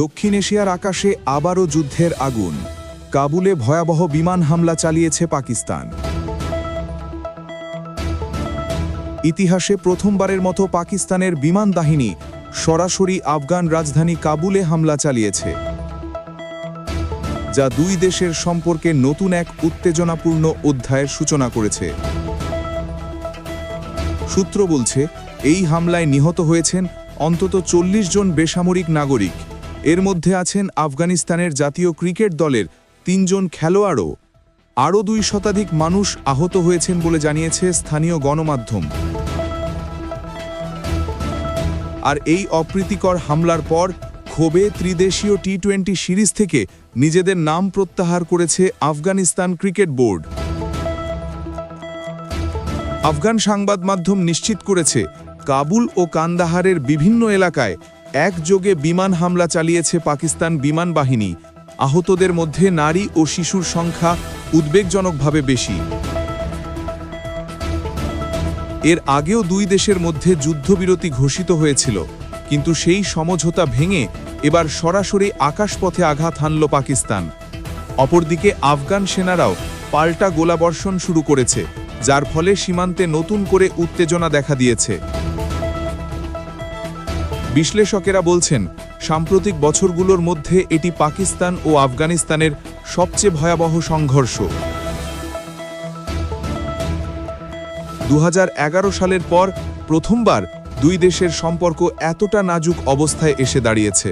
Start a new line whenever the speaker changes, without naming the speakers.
দক্ষিণ এশিয়ার আকাশে আবারও যুদ্ধের আগুন। কাবুলে ভয়াবহ বিমান হামলা চালিয়েছে পাকিস্তান। ইতিহাসে প্রথমবারের মতো পাকিস্তানের বিমান বাহিনী সরাসরি আফগান রাজধানী কাবুলে হামলা চালিয়েছে, যা দুই দেশের সম্পর্কে নতুন এক উত্তেজনাপূর্ণ অধ্যায়ের সূচনা করেছে। সূত্র বলছে, এই হামলায় নিহত হয়েছেন অন্তত চল্লিশ জন বেসামরিক নাগরিক। এর মধ্যে আছেন আফগানিস্তানের জাতীয় ক্রিকেট দলের তিনজন খেলোয়াড়ও। আরও দুই শতাধিক মানুষ আহত হয়েছেন বলে জানিয়েছে স্থানীয় গণমাধ্যম। আর এই অপ্রীতিকর হামলার পর ক্ষোভে ত্রিদেশীয় টি টোয়েন্টি সিরিজ থেকে নিজেদের নাম প্রত্যাহার করেছে আফগানিস্তান ক্রিকেট বোর্ড। আফগান সংবাদ মাধ্যম নিশ্চিত করেছে, কাবুল ও কান্দাহারের বিভিন্ন এলাকায় একযোগে বিমান হামলা চালিয়েছে পাকিস্তান বিমান বাহিনী। আহতদের মধ্যে নারী ও শিশুর সংখ্যা উদ্বেগজনকভাবে বেশি। এর আগেও দুই দেশের মধ্যে যুদ্ধবিরতি ঘোষিত হয়েছিল, কিন্তু সেই সমঝোতা ভেঙে এবার সরাসরি আকাশপথে আঘাত হানল পাকিস্তান। অপরদিকে আফগান সেনারাও পাল্টা গোলাবর্ষণ শুরু করেছে, যার ফলে সীমান্তে নতুন করে উত্তেজনা দেখা দিয়েছে। বিশ্লেষকেরা বলছেন, সাম্প্রতিক বছরগুলোর মধ্যে এটি পাকিস্তান ও আফগানিস্তানের সবচেয়ে ভয়াবহ সংঘর্ষ। দু হাজার এগারো সালের পর প্রথমবার দুই দেশের সম্পর্ক এতটা নাজুক অবস্থায় এসে দাঁড়িয়েছে।